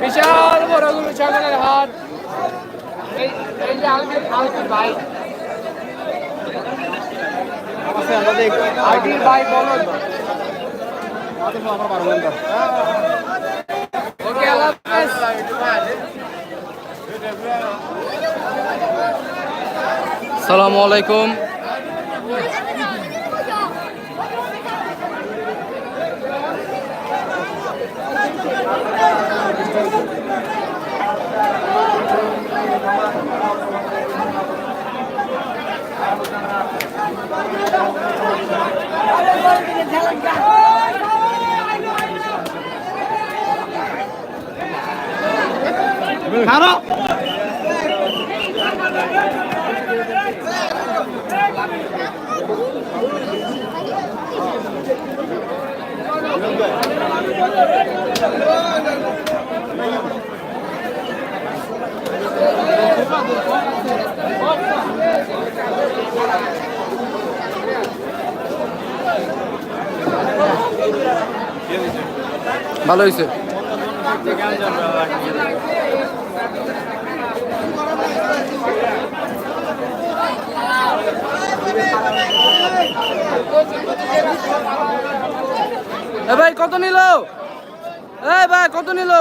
বিশাল বড় গরু ছাগলের হাট এই এই যে আলমির আলমির ভাই। আলমির ভাই বলুন ওকে আল্লাহ সালামু আলাইকুম। ভালো হয়েছে। এ ভাই কত নিল? এ ভাই কত নিল?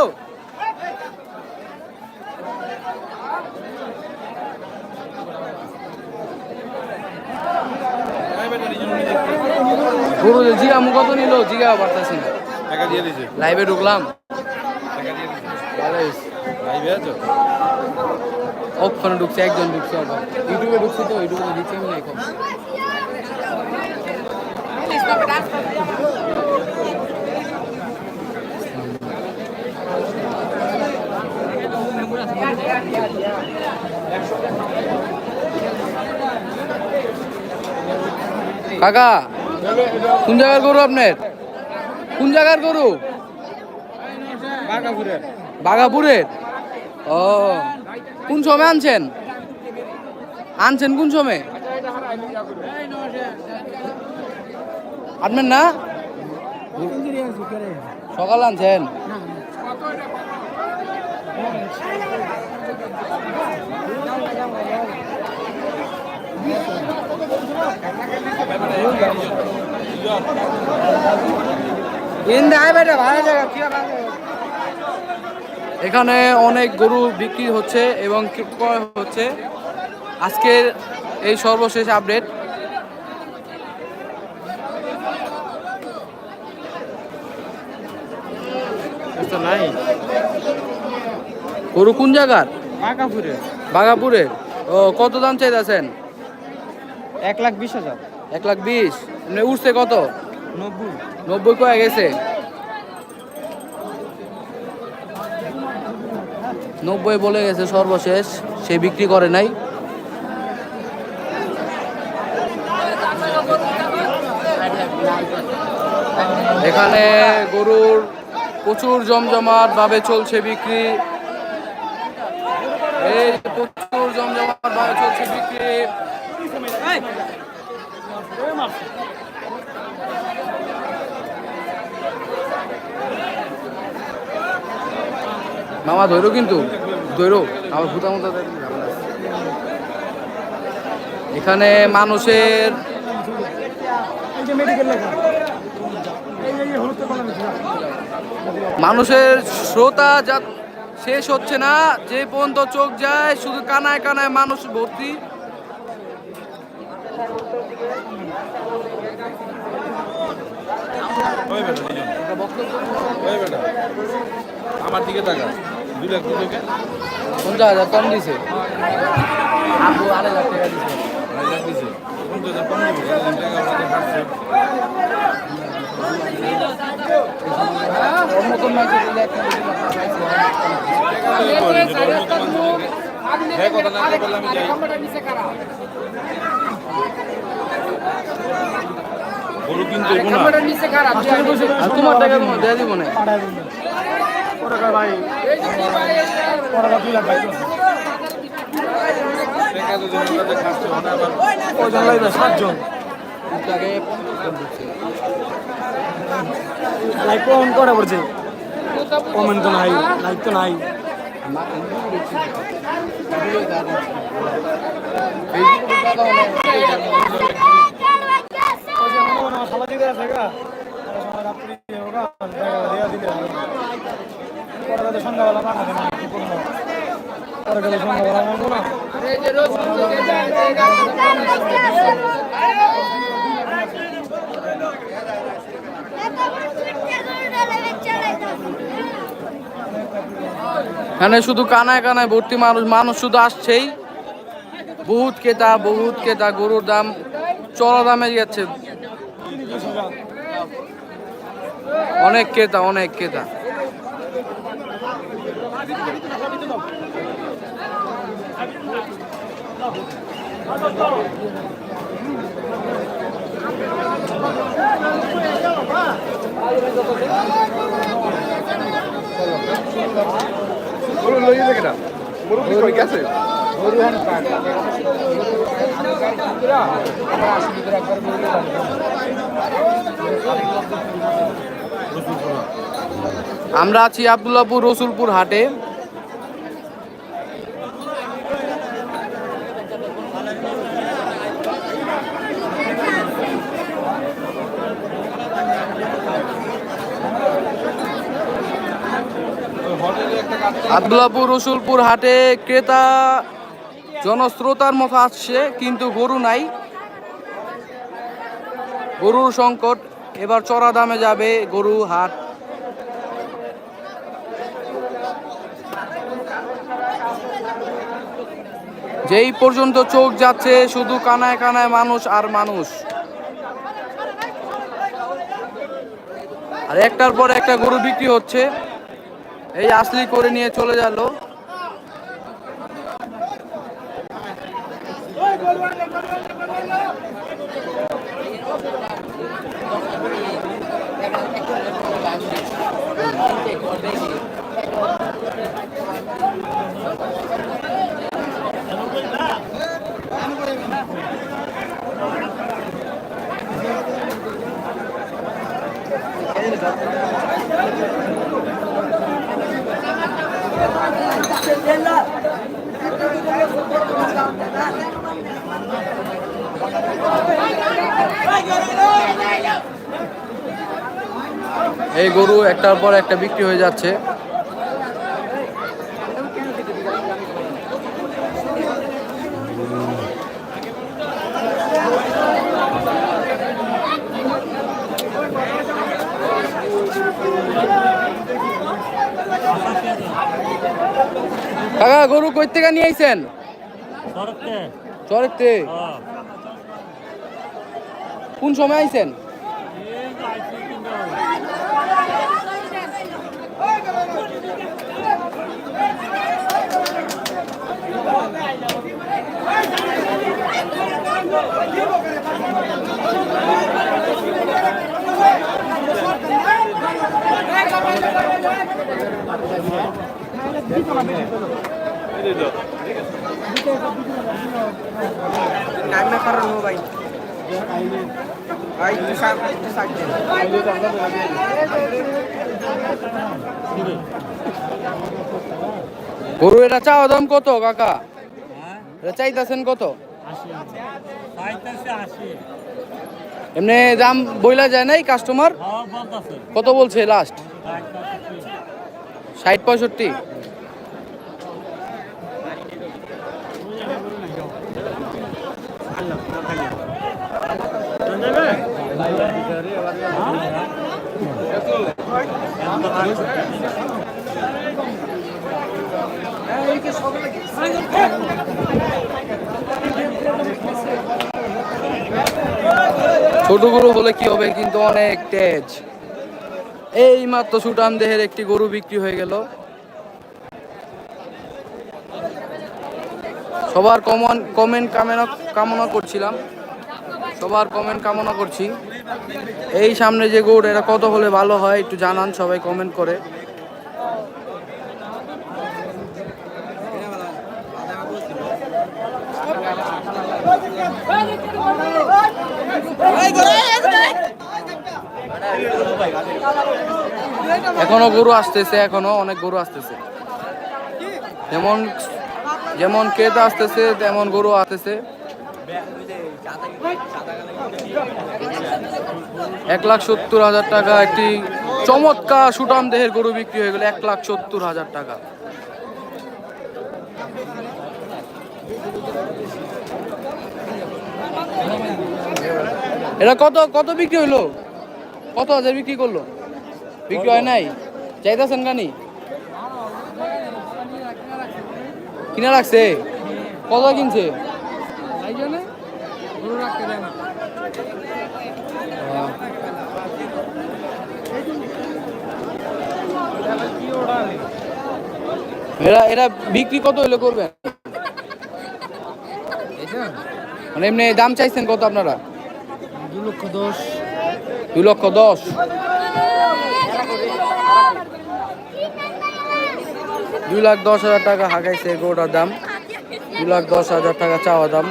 গরু জিগা মু কত নিল? জিগা পারতাছি না। টাকা দিয়ে দিছে। লাইভে ঢুকলাম। টাকা দিয়ে দিছে। লাইভে আছো? ওখানে ঢুকছে একজন ঢুকছে আবার। ইউটিউবে ঢুকছে তো ইউটিউবে দিচ্ছে আমি নাই কাকা, কোন জায়গার গরু আপনার? কোন জায়গার গরু? বাঘাপুরের। ও, কোন সময় আনছেন? আনছেন কোন সময়? আনবেন না? সকাল আনছেন? এখানে অনেক গরু বিক্রি হচ্ছে এবং ক্রয় হচ্ছে। আজকের এই সর্বশেষ আপডেট। নাই। গরু কোন জায়গার? বাঘাপুরে। বাগাপুরের ও কত দাম চাইতেছেন? এক লাখ বিশ হাজার। এক লাখ বিশ? এমনি উঠছে কত? নব্বই। নব্বই কয়ে গেছে। নব্বই বলে গেছে সর্বশেষ সে বিক্রি করে নাই। এখানে গরুর প্রচুর জমজমাট ভাবে চলছে বিক্রি। এই প্রচুর জমজমাট ভাবে চলছে বিক্রি। মামা, ধৈর্য কিন্তু। ধৈর্য। আমার ভূতা মতো এখানে মানুষের মানুষের শ্রোতা যা শেষ হচ্ছে না, যে পর্যন্ত চোখ যায়, শুধু কানায় কানায় মানুষ ভর্তি। ওই বেটা দুজন ওই বেটা। আমার দিকে টাকা দুই লাখ দুটোকে। পঞ্চাশ হাজার কম দিছে। আবু আড়াই লাখ টাকা দিছে। আড়াই লাখ দিছে। পঞ্চাশ হাজার কম দিবে। টাকা। হ্যাঁ কথা না বললে আমি যাই। গরু কিনতে হইব তোমার টাকা দেয়া দিব না সাতজন। লাইক কম করে পড়ছে কমেন্ট তো নাই লাইক তো নাই ফেসবুকে এখানে শুধু কানায় কানায় ভর্তি মানুষ মানুষ শুধু আসছেই। বহুত ক্রেতা বহুত ক্রেতা, গরুর দাম চড়া দামে যাচ্ছে। অনেক ক্রেতা অনেক ক্রেতা। আমরা আমরা আছি আবদুল্লাপুর রসুলপুর হাটে। আবদুল্লাপুর রসুলপুর হাটে ক্রেতা জনস্রোতার মতো আসছে, কিন্তু গরু নাই। গরুর সংকট, এবার চড়া দামে যাবে গরু, হাট। যেই পর্যন্ত চোখ যাচ্ছে, শুধু কানায় কানায় মানুষ আর মানুষ। আর একটার পর একটা গরু বিক্রি হচ্ছে। এই আসলি করে নিয়ে চলে গেল। এই গরু একটার পর একটা বিক্রি হয়ে যাচ্ছে। কাকা গরু কই থেকে নিয়ে আইছেন? চরেতে। কোন সময় আইছেন? গরু এটা চাওয়া দাম কত কাকা? এটা চাইতেছেন কত? এমনি দাম বইলা যায় নাই কাস্টমার কত বলছে লাস্ট ষাট পঁয়ষট্টি। ছোট গরু হলে কি হবে? কিন্তু অনেক তেজ। এই মাত্র সুটান দেহের একটি গরু বিক্রি হয়ে গেল। সবার কমন কমেন্ট কামনা কামনা করছিলাম। সবার কমেন্ট কামনা করছি। এই সামনে যে গরু, এটা কত হলে ভালো হয় একটু জানান, সবাই কমেন্ট করে। এখনও গরু আসতেছে, এখনও অনেক গরু আসতেছে। যেমন যেমন ক্রেতা আসতেছে, তেমন গরু আসতেছে। এক লাখ সত্তর হাজার টাকা, একটি চমৎকার সুটাম দেহের গরু বিক্রি হয়ে গেল এক লাখ সত্তর হাজার টাকা। এটা কত কত বিক্রি হইল? কত হাজার বিক্রি করল? বিক্রি হয় নাই? চাইতেছেন কানি? কিনা রাখছে? কত কিনছে? এরা এরা বিক্রি কত হইলে করবেন? মানে এমনি দাম চাইছেন কত আপনারা? দু লক্ষ দশ। দুই লক্ষ দশ দুই লাখ দশ হাজার টাকা হাঁকাইছে গরুটার দাম। দুই লাখ দশ হাজার টাকা চাওয়া দাম।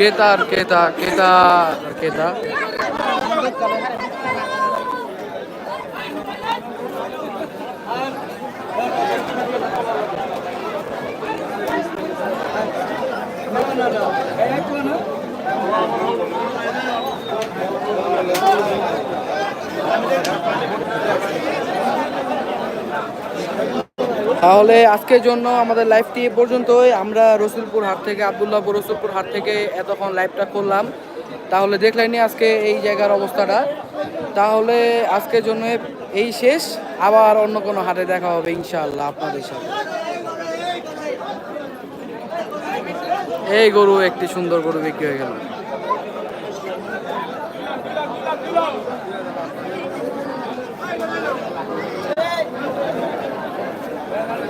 ক্রেতা আর ক্রেতা ক্রেতা তাহলে আজকের জন্য আমাদের লাইভটি পর্যন্তই। আমরা রসুলপুর হাট থেকে আবদুল্লাহপুর রসুলপুর হাট থেকে এতক্ষণ লাইভটা করলাম। তাহলে দেখলেনি আজকে এই জায়গার অবস্থাটা। তাহলে আজকের জন্য এই শেষ। আবার অন্য কোনো হাটে দেখা হবে ইনশাআল্লাহ আপনাদের সাথে। এই গরু একটি সুন্দর গরু বিক্রি হয়ে গেল।